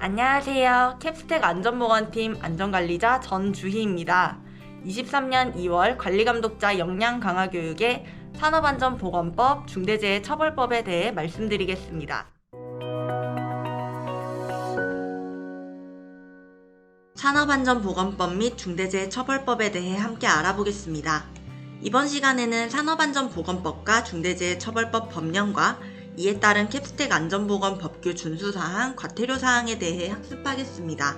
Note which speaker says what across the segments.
Speaker 1: 안녕하세요. 캡스텍 안전보건팀 안전관리자 전주희입니다. 23년 2월 관리감독자 역량 강화 교육에 산업안전보건법 중대재해처벌법에 대해 말씀드리겠습니다. 산업안전보건법 및 중대재해처벌법에 대해 함께 알아보겠습니다. 이번 시간에는 산업안전보건법과 중대재해처벌법 법령과 이에 따른 캡스텍 안전보건 법규 준수사항, 과태료사항에 대해 학습하겠습니다.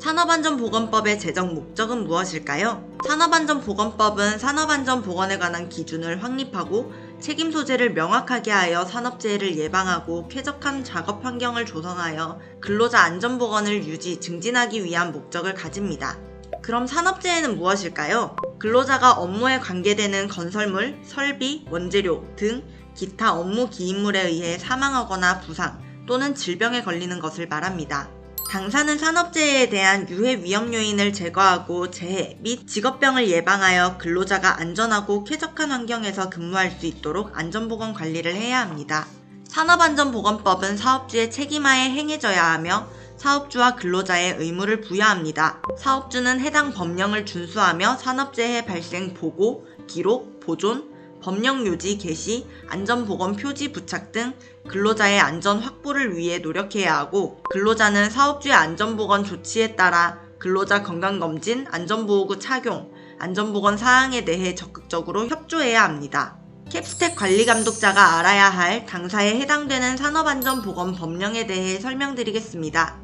Speaker 1: 산업안전보건법의 제정 목적은 무엇일까요? 산업안전보건법은 산업안전보건에 관한 기준을 확립하고 책임 소재를 명확하게 하여 산업재해를 예방하고 쾌적한 작업 환경을 조성하여 근로자 안전보건을 유지, 증진하기 위한 목적을 가집니다. 그럼 산업재해는 무엇일까요? 근로자가 업무에 관계되는 건설물, 설비, 원재료 등 기타 업무 기인물에 의해 사망하거나 부상 또는 질병에 걸리는 것을 말합니다. 당사는 산업재해에 대한 유해 위험 요인을 제거하고 재해 및 직업병을 예방하여 근로자가 안전하고 쾌적한 환경에서 근무할 수 있도록 안전보건 관리를 해야 합니다. 산업안전보건법은 사업주의 책임하에 행해져야 하며 사업주와 근로자의 의무를 부여합니다. 사업주는 해당 법령을 준수하며 산업재해 발생 보고, 기록, 보존, 법령 요지 개시, 안전보건 표지 부착 등 근로자의 안전 확보를 위해 노력해야 하고 근로자는 사업주의 안전보건 조치에 따라 근로자 건강검진, 안전보호구 착용, 안전보건 사항에 대해 적극적으로 협조해야 합니다. 캡스텍 관리 감독자가 알아야 할 당사에 해당되는 산업안전보건 법령에 대해 설명드리겠습니다.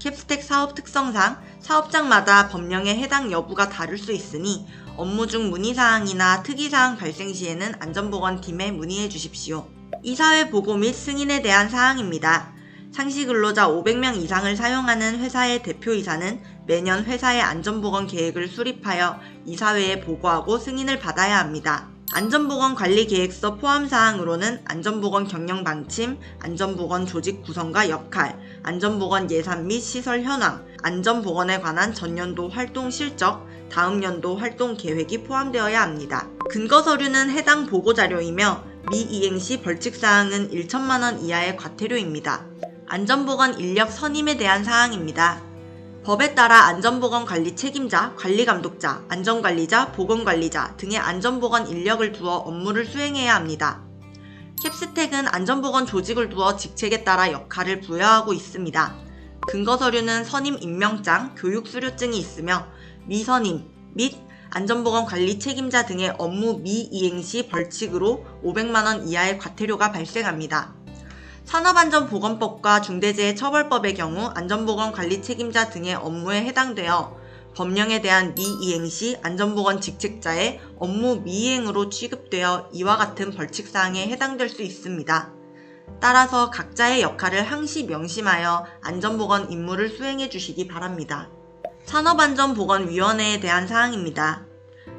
Speaker 1: 캡스텍 사업 특성상 사업장마다 법령의 해당 여부가 다를 수 있으니 업무 중 문의사항이나 특이사항 발생 시에는 안전보건팀에 문의해 주십시오. 이사회 보고 및 승인에 대한 사항입니다. 상시 근로자 500명 이상을 사용하는 회사의 대표이사는 매년 회사의 안전보건 계획을 수립하여 이사회에 보고하고 승인을 받아야 합니다. 안전보건 관리 계획서 포함 사항으로는 안전보건 경영 방침, 안전보건 조직 구성과 역할, 안전보건 예산 및 시설 현황, 안전보건에 관한 전년도 활동 실적, 다음 연도 활동 계획이 포함되어야 합니다. 근거 서류는 해당 보고 자료이며 미이행 시 벌칙 사항은 1천만 원 이하의 과태료입니다. 안전보건 인력 선임에 대한 사항입니다. 법에 따라 안전보건 관리 책임자, 관리 감독자, 안전관리자, 보건관리자 등의 안전보건 인력을 두어 업무를 수행해야 합니다. 캡스텍은 안전보건 조직을 두어 직책에 따라 역할을 부여하고 있습니다. 근거 서류는 선임 임명장, 교육 수료증이 있으며 미선임 및 안전보건 관리 책임자 등의 업무 미이행 시 벌칙으로 500만원 이하의 과태료가 발생합니다. 산업안전보건법과 중대재해처벌법의 경우 안전보건 관리 책임자 등의 업무에 해당되어 법령에 대한 미이행 시 안전보건 직책자의 업무 미이행으로 취급되어 이와 같은 벌칙사항에 해당될 수 있습니다. 따라서 각자의 역할을 항시 명심하여 안전보건 임무를 수행해 주시기 바랍니다. 산업안전보건위원회에 대한 사항입니다.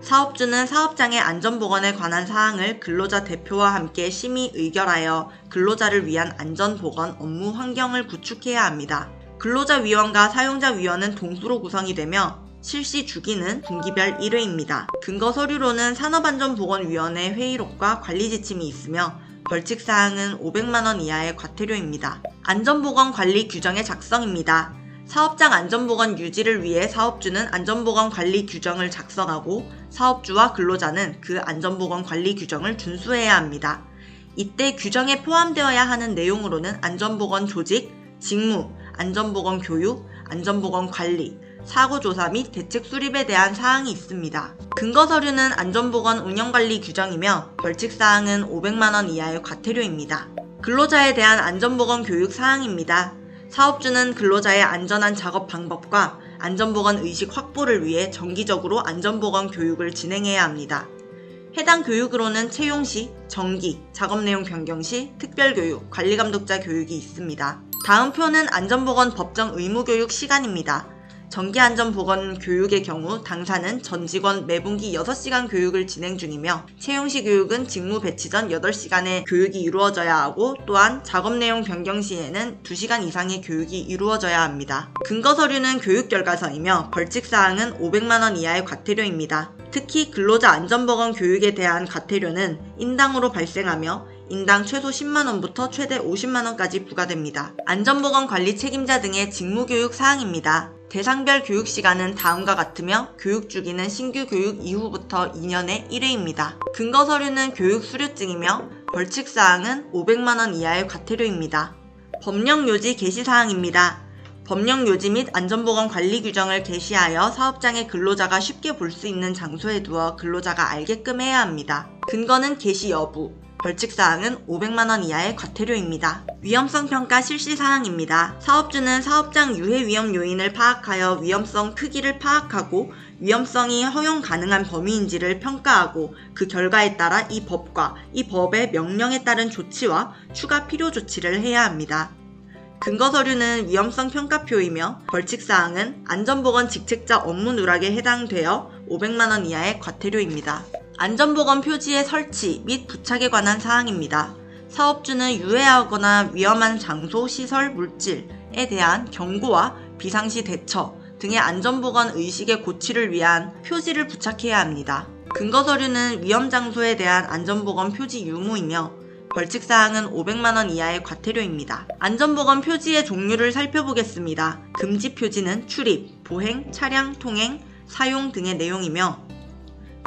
Speaker 1: 사업주는 사업장의 안전보건에 관한 사항을 근로자 대표와 함께 심의 의결하여 근로자를 위한 안전보건 업무 환경을 구축해야 합니다. 근로자위원과 사용자위원은 동수로 구성이 되며 실시 주기는 분기별 1회입니다. 근거 서류로는 산업안전보건위원회 회의록과 관리지침이 있으며 벌칙사항은 500만원 이하의 과태료입니다. 안전보건 관리 규정의 작성입니다. 사업장 안전보건 유지를 위해 사업주는 안전보건 관리 규정을 작성하고 사업주와 근로자는 그 안전보건 관리 규정을 준수해야 합니다. 이때 규정에 포함되어야 하는 내용으로는 안전보건 조직, 직무, 안전보건 교육, 안전보건 관리, 사고조사 및 대책 수립에 대한 사항이 있습니다. 근거 서류는 안전보건 운영관리 규정이며 벌칙사항은 500만원 이하의 과태료입니다. 근로자에 대한 안전보건 교육 사항입니다. 사업주는 근로자의 안전한 작업 방법과 안전보건 의식 확보를 위해 정기적으로 안전보건 교육을 진행해야 합니다. 해당 교육으로는 채용 시, 정기, 작업 내용 변경 시, 특별교육, 관리감독자 교육이 있습니다. 다음 표는 안전보건 법정 의무교육 시간입니다. 정기안전보건 교육의 경우 당사는 전 직원 매분기 6시간 교육을 진행 중이며 채용시 교육은 직무 배치 전 8시간의 교육이 이루어져야 하고 또한 작업 내용 변경 시에는 2시간 이상의 교육이 이루어져야 합니다. 근거 서류는 교육 결과서이며 벌칙 사항은 500만원 이하의 과태료입니다. 특히 근로자 안전보건 교육에 대한 과태료는 인당으로 발생하며 인당 최소 10만원부터 최대 50만원까지 부과됩니다. 안전보건 관리 책임자 등의 직무교육 사항입니다. 대상별 교육 시간은 다음과 같으며 교육 주기는 신규 교육 이후부터 2년에 1회입니다. 근거 서류는 교육 수료증이며 벌칙 사항은 500만 원 이하의 과태료입니다. 법령 요지 개시 사항입니다. 법령 요지 및 안전보건 관리 규정을 게시하여 사업장의 근로자가 쉽게 볼 수 있는 장소에 두어 근로자가 알게끔 해야 합니다. 근거는 게시 여부, 벌칙 사항은 500만원 이하의 과태료입니다. 위험성 평가 실시 사항입니다. 사업주는 사업장 유해 위험 요인을 파악하여 위험성 크기를 파악하고 위험성이 허용 가능한 범위인지를 평가하고 그 결과에 따라 이 법과 이 법의 명령에 따른 조치와 추가 필요 조치를 해야 합니다. 근거 서류는 위험성 평가표이며 벌칙 사항은 안전보건 직책자 업무 누락에 해당되어 500만원 이하의 과태료입니다. 안전보건 표지의 설치 및 부착에 관한 사항입니다. 사업주는 유해하거나 위험한 장소, 시설, 물질에 대한 경고와 비상시 대처 등의 안전보건 의식의 고취를 위한 표지를 부착해야 합니다. 근거 서류는 위험 장소에 대한 안전보건 표지 유무이며 벌칙 사항은 500만원 이하의 과태료입니다. 안전보건 표지의 종류를 살펴보겠습니다. 금지 표지는 출입, 보행, 차량 통행, 사용 등의 내용이며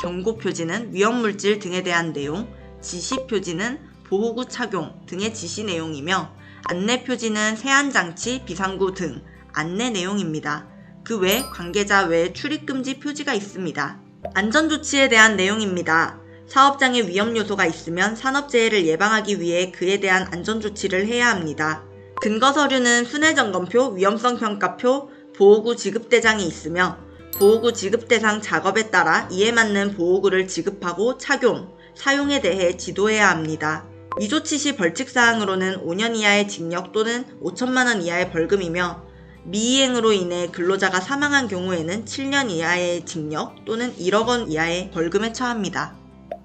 Speaker 1: 경고 표지는 위험물질 등에 대한 내용, 지시 표지는 보호구 착용 등의 지시 내용이며 안내 표지는 세안장치, 비상구 등 안내 내용입니다. 그 외 관계자 외 출입금지 표지가 있습니다. 안전조치에 대한 내용입니다. 사업장에 위험 요소가 있으면 산업재해를 예방하기 위해 그에 대한 안전조치를 해야 합니다. 근거 서류는 순회점검표, 위험성평가표, 보호구 지급대장이 있으며 보호구 지급 대상 작업에 따라 이에 맞는 보호구를 지급하고 착용, 사용에 대해 지도해야 합니다. 미조치 시 벌칙 사항으로는 5년 이하의 징역 또는 5천만 원 이하의 벌금이며 미이행으로 인해 근로자가 사망한 경우에는 7년 이하의 징역 또는 1억 원 이하의 벌금에 처합니다.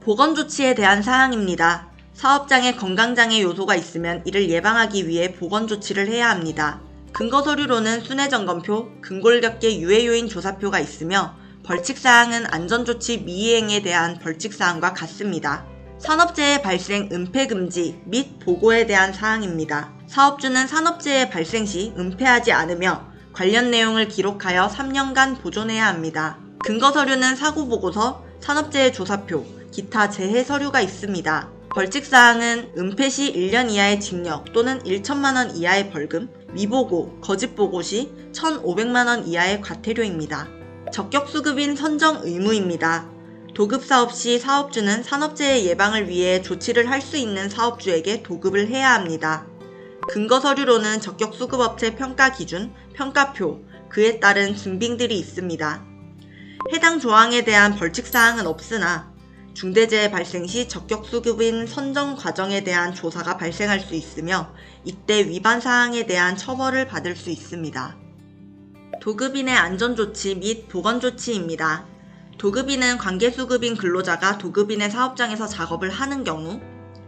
Speaker 1: 보건 조치에 대한 사항입니다. 사업장에 건강장애 요소가 있으면 이를 예방하기 위해 보건 조치를 해야 합니다. 근거 서류로는 순회점검표, 근골격계 유해요인 조사표가 있으며 벌칙사항은 안전조치 미이행에 대한 벌칙사항과 같습니다. 산업재해 발생 은폐금지 및 보고에 대한 사항입니다. 사업주는 산업재해 발생 시 은폐하지 않으며 관련 내용을 기록하여 3년간 보존해야 합니다. 근거 서류는 사고보고서, 산업재해 조사표, 기타 재해 서류가 있습니다. 벌칙사항은 은폐 시 1년 이하의 징역 또는 1천만원 이하의 벌금, 미보고, 거짓보고 시 1,500만원 이하의 과태료입니다. 적격수급인 선정 의무입니다. 도급사업 시 사업주는 산업재해 예방을 위해 조치를 할 수 있는 사업주에게 도급을 해야 합니다. 근거 서류로는 적격수급업체 평가 기준, 평가표, 그에 따른 증빙들이 있습니다. 해당 조항에 대한 벌칙사항은 없으나 중대재해 발생 시 적격 수급인 선정 과정에 대한 조사가 발생할 수 있으며 이때 위반 사항에 대한 처벌을 받을 수 있습니다. 도급인의 안전조치 및 보건조치입니다. 도급인은 관계수급인 근로자가 도급인의 사업장에서 작업을 하는 경우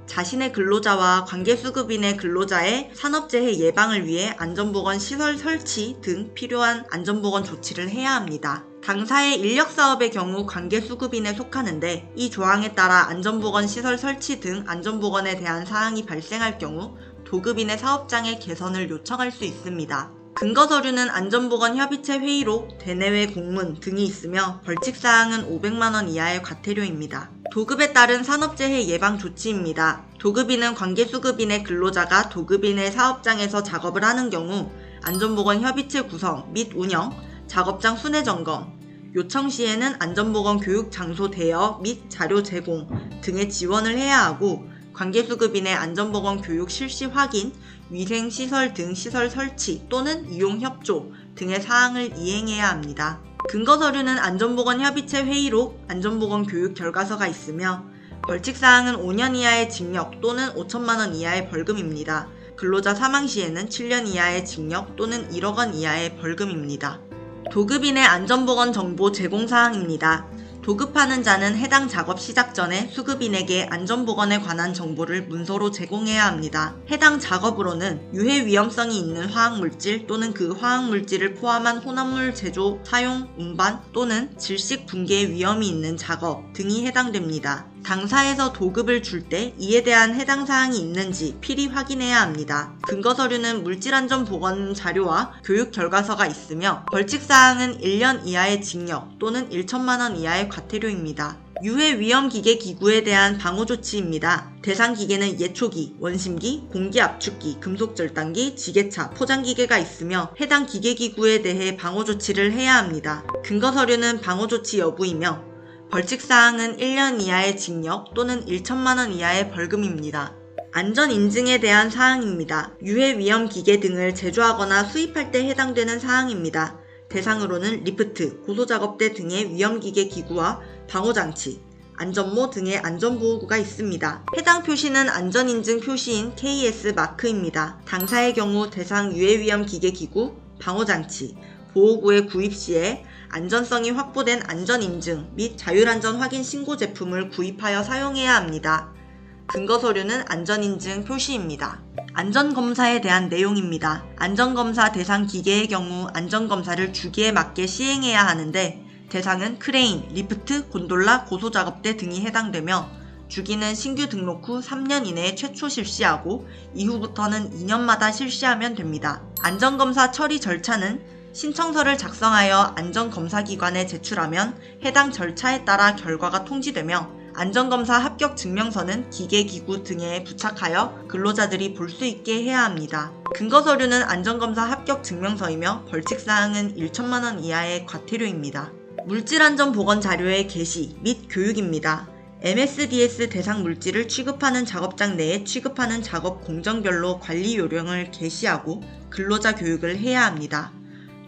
Speaker 1: 자신의 근로자와 관계수급인의 근로자의 산업재해 예방을 위해 안전보건 시설 설치 등 필요한 안전보건 조치를 해야 합니다. 당사의 인력사업의 경우 관계수급인에 속하는데 이 조항에 따라 안전보건 시설 설치 등 안전보건에 대한 사항이 발생할 경우 도급인의 사업장의 개선을 요청할 수 있습니다. 근거 서류는 안전보건 협의체 회의록, 대내외 공문 등이 있으며 벌칙 사항은 500만 원 이하의 과태료입니다. 도급에 따른 산업재해 예방 조치입니다. 도급인은 관계수급인의 근로자가 도급인의 사업장에서 작업을 하는 경우 안전보건 협의체 구성 및 운영, 작업장 순회 점검, 요청 시에는 안전보건 교육 장소 대여 및 자료 제공 등의 지원을 해야 하고 관계수급인의 안전보건 교육 실시 확인, 위생시설 등 시설 설치 또는 이용 협조 등의 사항을 이행해야 합니다. 근거 서류는 안전보건협의체 회의록, 안전보건 교육 결과서가 있으며 벌칙 사항은 5년 이하의 징역 또는 5천만 원 이하의 벌금입니다. 근로자 사망 시에는 7년 이하의 징역 또는 1억 원 이하의 벌금입니다. 도급인의 안전보건 정보 제공 사항입니다. 도급하는 자는 해당 작업 시작 전에 수급인에게 안전보건에 관한 정보를 문서로 제공해야 합니다. 해당 작업으로는 유해 위험성이 있는 화학물질 또는 그 화학물질을 포함한 혼합물 제조, 사용, 운반 또는 질식 붕괴의 위험이 있는 작업 등이 해당됩니다. 당사에서 도급을 줄 때 이에 대한 해당 사항이 있는지 필히 확인해야 합니다. 근거 서류는 물질안전 보건 자료와 교육 결과서가 있으며 벌칙 사항은 1년 이하의 징역 또는 1천만 원 이하의 과태료입니다. 유해 위험 기계 기구에 대한 방호 조치입니다. 대상 기계는 예초기, 원심기, 공기 압축기, 금속 절단기, 지게차, 포장 기계가 있으며 해당 기계 기구에 대해 방호 조치를 해야 합니다. 근거 서류는 방호 조치 여부이며 벌칙 사항은 1년 이하의 징역 또는 1천만 원 이하의 벌금입니다. 안전 인증에 대한 사항입니다. 유해 위험 기계 등을 제조하거나 수입할 때 해당되는 사항입니다. 대상으로는 리프트, 고소작업대 등의 위험기계 기구와 방호장치, 안전모 등의 안전보호구가 있습니다. 해당 표시는 안전인증 표시인 KS 마크입니다. 당사의 경우 대상 유해위험 기계 기구, 방호장치, 보호구의 구입 시에 안전성이 확보된 안전인증 및 자율안전 확인 신고 제품을 구입하여 사용해야 합니다. 근거 서류는 안전인증 표시입니다. 안전검사에 대한 내용입니다. 안전검사 대상 기계의 경우 안전검사를 주기에 맞게 시행해야 하는데 대상은 크레인, 리프트, 곤돌라, 고소작업대 등이 해당되며 주기는 신규 등록 후 3년 이내에 최초 실시하고 이후부터는 2년마다 실시하면 됩니다. 안전검사 처리 절차는 신청서를 작성하여 안전검사기관에 제출하면 해당 절차에 따라 결과가 통지되며 안전검사 합격 증명서는 기계기구 등에 부착하여 근로자들이 볼 수 있게 해야 합니다. 근거 서류는 안전검사 합격 증명서이며 벌칙사항은 1천만원 이하의 과태료입니다. 물질안전보건 자료의 게시 및 교육입니다. MSDS 대상 물질을 취급하는 작업장 내에 취급하는 작업 공정별로 관리 요령을 게시하고 근로자 교육을 해야 합니다.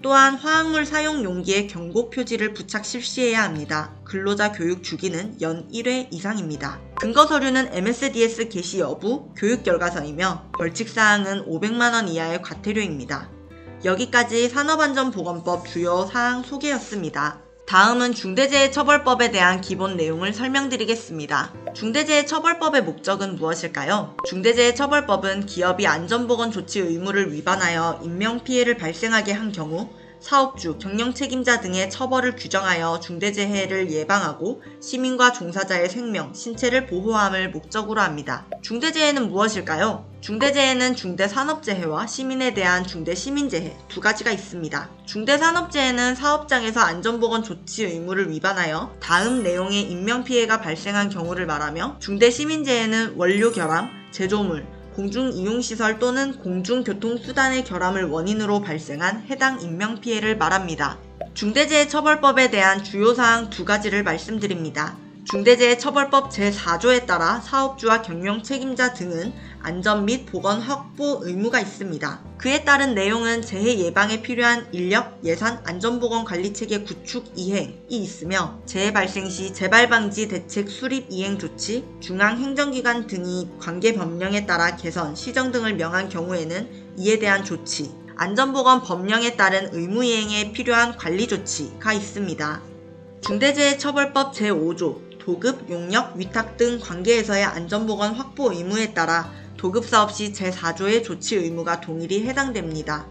Speaker 1: 또한 화학물 사용 용기에 경고 표지를 부착 실시해야 합니다. 근로자 교육 주기는 연 1회 이상입니다. 근거 서류는 MSDS 게시 여부, 교육 결과서이며 벌칙 사항은 500만 원 이하의 과태료입니다. 여기까지 산업안전보건법 주요 사항 소개였습니다. 다음은 중대재해처벌법에 대한 기본 내용을 설명드리겠습니다. 중대재해처벌법의 목적은 무엇일까요? 중대재해처벌법은 기업이 안전보건 조치 의무를 위반하여 인명피해를 발생하게 한 경우 사업주, 경영 책임자 등의 처벌을 규정하여 중대재해를 예방하고 시민과 종사자의 생명, 신체를 보호함을 목적으로 합니다. 중대재해는 무엇일까요? 중대재해는 중대산업재해와 시민에 대한 중대시민재해 두 가지가 있습니다. 중대산업재해는 사업장에서 안전보건 조치 의무를 위반하여 다음 내용의 인명피해가 발생한 경우를 말하며 중대시민재해는 원료 결함, 제조물, 공중이용시설 또는 공중교통수단의 결함을 원인으로 발생한 해당 인명피해를 말합니다. 중대재해처벌법에 대한 주요 사항 두 가지를 말씀드립니다. 중대재해처벌법 제4조에 따라 사업주와 경영 책임자 등은 안전 및 보건 확보 의무가 있습니다. 그에 따른 내용은 재해 예방에 필요한 인력, 예산, 안전보건 관리체계 구축 이행이 있으며 재해 발생 시 재발 방지 대책 수립 이행 조치, 중앙 행정기관 등이 관계 법령에 따라 개선, 시정 등을 명한 경우에는 이에 대한 조치, 안전보건 법령에 따른 의무 이행에 필요한 관리 조치가 있습니다. 중대재해처벌법 제5조 도급, 용역, 위탁 등 관계에서의 안전보건 확보 의무에 따라 도급사업 시 제4조의 조치 의무가 동일히 해당됩니다.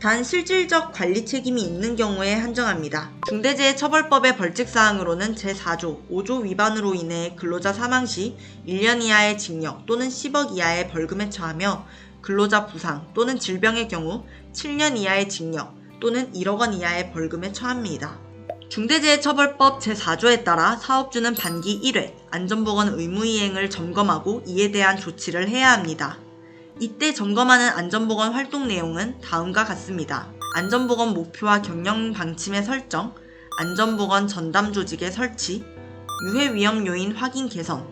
Speaker 1: 단 실질적 관리 책임이 있는 경우에 한정합니다. 중대재해처벌법의 벌칙사항으로는 제4조, 5조 위반으로 인해 근로자 사망 시 1년 이하의 징역 또는 10억 이하의 벌금에 처하며 근로자 부상 또는 질병의 경우 7년 이하의 징역 또는 1억 원 이하의 벌금에 처합니다. 중대재해처벌법 제4조에 따라 사업주는 반기 1회 안전보건 의무이행을 점검하고 이에 대한 조치를 해야 합니다. 이때 점검하는 안전보건 활동 내용은 다음과 같습니다. 안전보건 목표와 경영 방침의 설정, 안전보건 전담 조직의 설치, 유해 위험 요인 확인 개선,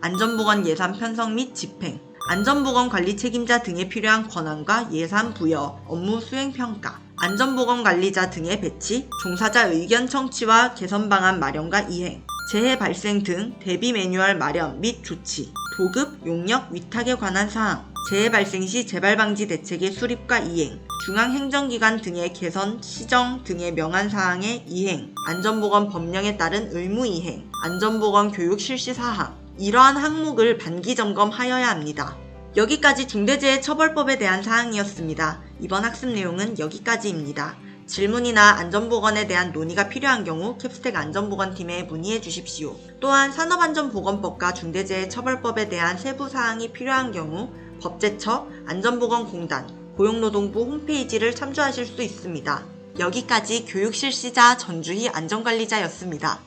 Speaker 1: 안전보건 예산 편성 및 집행, 안전보건 관리 책임자 등에 필요한 권한과 예산 부여, 업무 수행 평가, 안전보건 관리자 등의 배치, 종사자 의견 청취와 개선 방안 마련과 이행, 재해 발생 등 대비 매뉴얼 마련 및 조치, 도급, 용역, 위탁에 관한 사항, 재해 발생 시 재발 방지 대책의 수립과 이행, 중앙행정기관 등의 개선, 시정 등의 명한 사항의 이행, 안전보건 법령에 따른 의무 이행, 안전보건 교육 실시 사항, 이러한 항목을 반기 점검하여야 합니다. 여기까지 중대재해처벌법에 대한 사항이었습니다. 이번 학습 내용은 여기까지입니다. 질문이나 안전보건에 대한 논의가 필요한 경우 캡스텍 안전보건팀에 문의해 주십시오. 또한 산업안전보건법과 중대재해처벌법에 대한 세부 사항이 필요한 경우 법제처, 안전보건공단, 고용노동부 홈페이지를 참조하실 수 있습니다. 여기까지 교육실시자 전주희 안전관리자였습니다.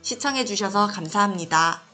Speaker 1: 시청해주셔서 감사합니다.